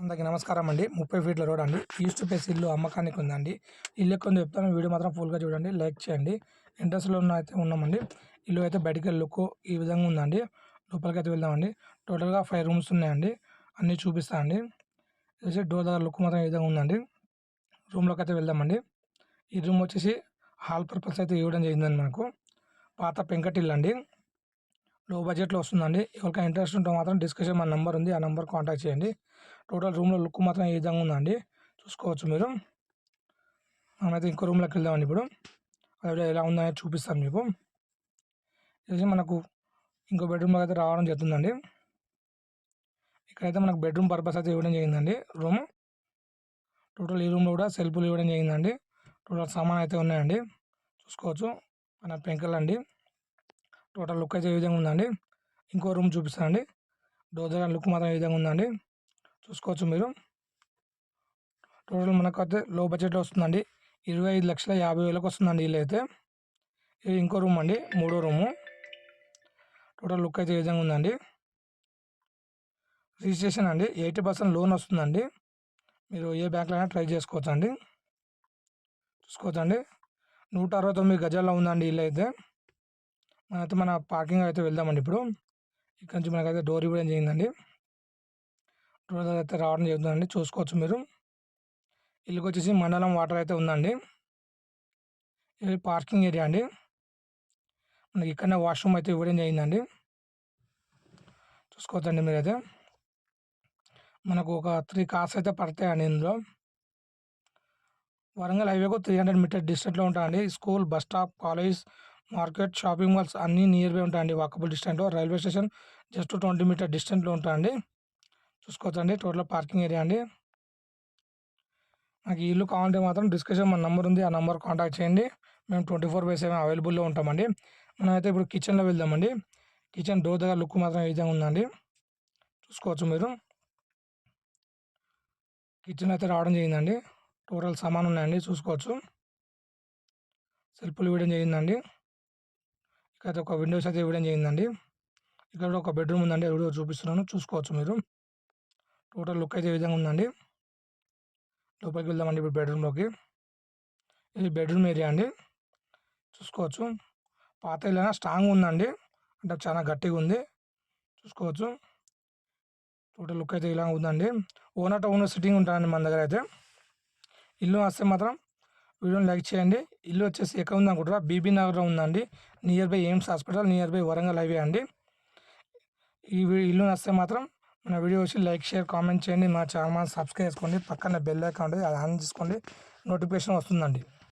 అందరికీ నమస్కారం అండి. ముప్పై ఫీట్ల రోడ్ అండి. ఈస్ట్ ఫేస్ ఇల్లు అమ్మకానికి ఉందండి. ఇల్లు కొంచెం చెప్తాను. వీడియో మాత్రం ఫుల్గా చూడండి. లైక్ చేయండి. ఇంట్రెస్ట్లో ఉన్న అయితే ఉన్నామండి. ఇల్లు అయితే బయటికి లుక్ ఈ విధంగా ఉందండి. లోపలికి అయితే వెళ్దామండి. టోటల్గా ఫైవ్ రూమ్స్ ఉన్నాయండి. అన్నీ చూపిస్తా అండి. డోర్ దగ్గర లుక్ మాత్రం ఈ విధంగా ఉందండి. రూమ్లోకి అయితే వెళ్దామండి. ఈ రూమ్ వచ్చేసి హాల్ పర్పస్ అయితే ఇవ్వడం జరిగిందండి మనకు పాత పెంకటిల్లు అండి. లో బడ్జెట్లో వస్తుందండి. ఎవరికైనా ఇంట్రెస్ట్ ఉంటే మాత్రం డిస్కషన్ మన నెంబర్ ఉంది. ఆ నెంబర్ కాంటాక్ట్ చేయండి. టోటల్ రూమ్లో లుక్ మాత్రం ఈ విధంగా ఉందండి? చూసుకోవచ్చు మీరు. మనమైతే ఇంకో రూమ్లోకి వెళ్దామండి ఇప్పుడు. అది ఎలా ఉందనేది చూపిస్తాను మీకు. ఇది మనకు ఇంకో బెడ్రూమ్లోకి అయితే రావడం జరుగుతుందండి. ఇక్కడైతే మనకు బెడ్రూమ్ పర్పస్ అయితే ఇవ్వడం జరిగిందండి. రూమ్. టోటల్ ఈ రూమ్లో కూడా సెల్ఫ్లు ఇవ్వడం జరిగిందండి. టోటల్ సామాన్ అయితే ఉన్నాయండి. చూసుకోవచ్చు. మన పెంకలండి. టోటల్ లుక్ అయితే ఈ విధంగా ఉందండి. ఇంకో రూమ్ చూపిస్తానండి. డోర్ దగ్గర లుక్ మాత్రం ఈ విధంగా ఉందండి. చూసుకోవచ్చు మీరు. టోటల్ మనకు అయితే లో బడ్జెట్లో వస్తుందండి. ఇరవై ఐదు లక్షల యాభై వేలకు వస్తుందండి ఇల్లు అయితే. ఇది ఇంకో రూమ్ అండి. మూడో రూము. టోటల్ లుక్ అయితే ఈ విధంగా ఉందండి. రిజిస్ట్రేషన్ అండి. ఎయిటీ పర్సెంట్ లోన్ వస్తుందండి. మీరు ఏ బ్యాంక్లో అయినా ట్రై చేసుకోవచ్చు అండి చూసుకోవచ్చు అండి నూట అరవై తొమ్మిది గజాల్లో ఉందండి ఇల్లు అయితే. మనైతే మన పార్కింగ్ అయితే వెళ్దామండి ఇప్పుడు. ఇక్కడ నుంచి మనకైతే డోర్ ఇవ్వడం జరిగిందండి. డోర్ అయితే రావడం జరుగుతుందండి. చూసుకోవచ్చు మీరు. ఇల్లుకి వచ్చేసి మండలం వాటర్ అయితే ఉందండి. ఇది పార్కింగ్ ఏరియా అండి. మనకి ఇక్కడనే వాష్రూమ్ అయితే ఇవ్వడం జరిగిందండి. చూసుకోవచ్చండి మీరైతే. మనకు ఒక త్రీ కార్స్ అయితే పడతాయండి ఇందులో. వరంగల్ హైవేకు త్రీ హండ్రెడ్ మీటర్ డిస్టెన్స్లో ఉంటాయండి. School bus stop college market shopping malls అన్నీ నియర్ బై ఉంటాయండి. Walkable డిస్టెంట్లో railway station just twenty metre డిస్టెంట్లో ఉంటాయండి. చూసుకోవచ్చండి. టోటల్ పార్కింగ్ ఏరియా అండి. నాకు ఇల్లు కావాలంటే మాత్రం డిస్కషన్ మన నెంబర్ ఉంది. ఆ నెంబర్ కాంటాక్ట్ చేయండి. మేము ట్వంటీ ఫోర్ బై సెవెన్ అవైలబుల్లో ఉంటామండి. మనమైతే ఇప్పుడు కిచెన్లో వెళ్దామండి. కిచెన్ డోర్ దగ్గర లుక్ మాత్రం ఏ విధంగా ఉందండి? చూసుకోవచ్చు మీరు. కిచెన్ అయితే రావడం జరిగిందండి. టోటల్ సామాన్ ఉన్నాయండి. చూసుకోవచ్చు. సెల్ఫ్లు ఇవ్వడం జరిగిందండి. ఇక్కడ ఒక విండోస్ అయితే ఇవ్వడం జరిగిందండి. ఇక్కడ ఒక బెడ్రూమ్ ఉందండి. అది కూడా చూపిస్తున్నాను. చూసుకోవచ్చు మీరు. టోటల్ లుక్ అయితే విధంగా ఉందండి. లోపలికి వెళ్దామండి ఇప్పుడు బెడ్రూమ్లోకి ఇది బెడ్రూమ్ ఏరియా అండి. చూసుకోవచ్చు. పాత ఇల్లు స్ట్రాంగ్ ఉందండి. అంటే చాలా గట్టిగా ఉంది. చూసుకోవచ్చు. టోటల్ లుక్ అయితే ఇలా ఉందండి. ఓనర్ టు ఓనర్ సిట్టింగ్ ఉంటుందండి మన దగ్గర అయితే. ఇల్లు వస్తే మాత్రం వీడియోని లైక్ చేయండి. ఇల్లు వచ్చేసి ఎక్కడ ఉంది అనుకుంటారా బీబీ నగర్లో ఉందండి. Near by AIIMS hospital near by Warangal highway అండి. ఈ ఇల్లు నస్తే మాత్రం మన వీడియో వచ్చి లైక్ షేర్ కామెంట్ చేయండి. మా ఛానల్ సబ్స్క్రైబ్ చేసుకోండి. పక్కన బెల్ ఐకాన్ ఉంటుంది అది ఆన్ చేసుకోండి. నోటిఫికేషన్ వస్తుందండి.